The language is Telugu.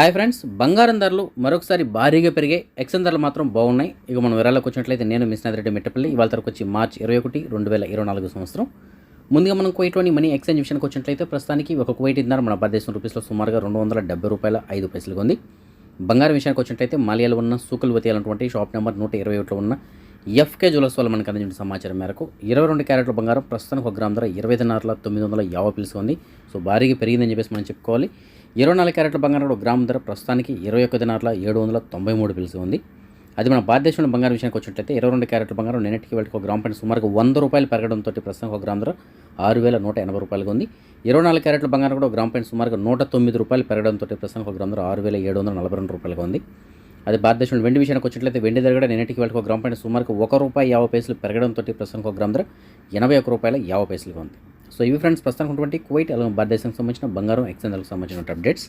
హాయ్ ఫ్రెండ్స్ బంగారం ధరలు మరొకసారి భారీగా పెరిగే ఎక్సన్ ధరలు మాత్రం బాగున్నాయి. ఇక మనం వివరాలకు వచ్చినట్లయితే నేను మిస్ రెడ్డి మిట్టపల్లి. ఇవాళ తరకు వచ్చి మార్చ్ ఇరవై ఒకటి రెండు వేల ఇరవై నాలుగు సంవత్సరం. ముందుగా మనం కువైట్లోని మనీ ఎక్స్చేంజ్ విషయానికి వచ్చినట్లయితే ప్రస్తుతానికి ఒక కువైట్ దినార్ మన భారతదేశం రూపీస్లో సుమారుగా రెండు వందల డెబ్బై రూపాయల ఐదు పైసలుగా ఉంది. బంగారం విషయానికి వచ్చినట్లయితే మాలియాలో ఉన్న సూకల్వతి అనేటువంటి షాప్ నెంబర్ నూట ఇరవై ఒకటిలో ఉన్న ఎఫ్కే జ్యువెల్స్ వల్ల మనకు అందించిన సమాచారం మేరకు ఇరవై రెండు క్యారెట్ల బంగారం ప్రస్తుతానికి ఒక గ్రామ్ ధర ఇరవై దినార్ల తొమ్మిది వందల యాభై పిలుసు ఉంది. సో భారీగా పెరిగిందని చెప్పేసి మనం చెప్పుకోవాలి. ఇరవై నాలుగు క్యారెట్ల బంగారం ఒక గ్రామ్ ధర ప్రస్తుతానికి ఇరవై ఒక్క దినార్ల ఏడు వందల తొంభై మూడు పిలుసు ఉంది. అది మన భారతదేశంలో బంగారం విషయానికి వచ్చినట్లయితే ఇరవై రెండు క్యారెట్ల బంగారం నిన్నటికి వెళ్ళి ఒక గ్రామ్ పైన సుమారుగా వంద రూపాయలు పెరగడంతో ప్రస్తుతం ఒక గ్రామ్ ధర ఆరు వేల నూట ఎనభై రూపాయలుగా ఉంది. ఇరవై నాలుగు క్యారెట్ల బంగారం కూడా ఒక గ్రామ్ పైన సుమారుగా నూట తొమ్మిది రూపాయలు పెరగడంతో ప్రస్తుతం ఒక గ్రామ్ ధర ఆరు వేల ఏడు వందల నలభై రెండు రూపాయలుగా ఉంది. అది భారతదేశంలో వెండి విషయానికి వచ్చినట్లయితే వెండి ధర కూడా నిన్నటికి వెళ్ళి ఒక గ్రామ్ పైన సుమారుగా ఒక రూపాయి యాభై పైసలు పెరగడంతో ప్రస్తుతం ఒక గ్రామ్ ధర ఎనభై ఒక రూపాయల యాభై పైసలుగా ఉంది. సో ఇవి ఫ్రెండ్స్ ప్రస్తుతానికి ఉన్నటువంటి కువైట్ అలాగే భారతదేశానికి సంబంధించిన బంగారం ఎక్స్చేంజ్లకు సంబంధించిన అప్డేట్స్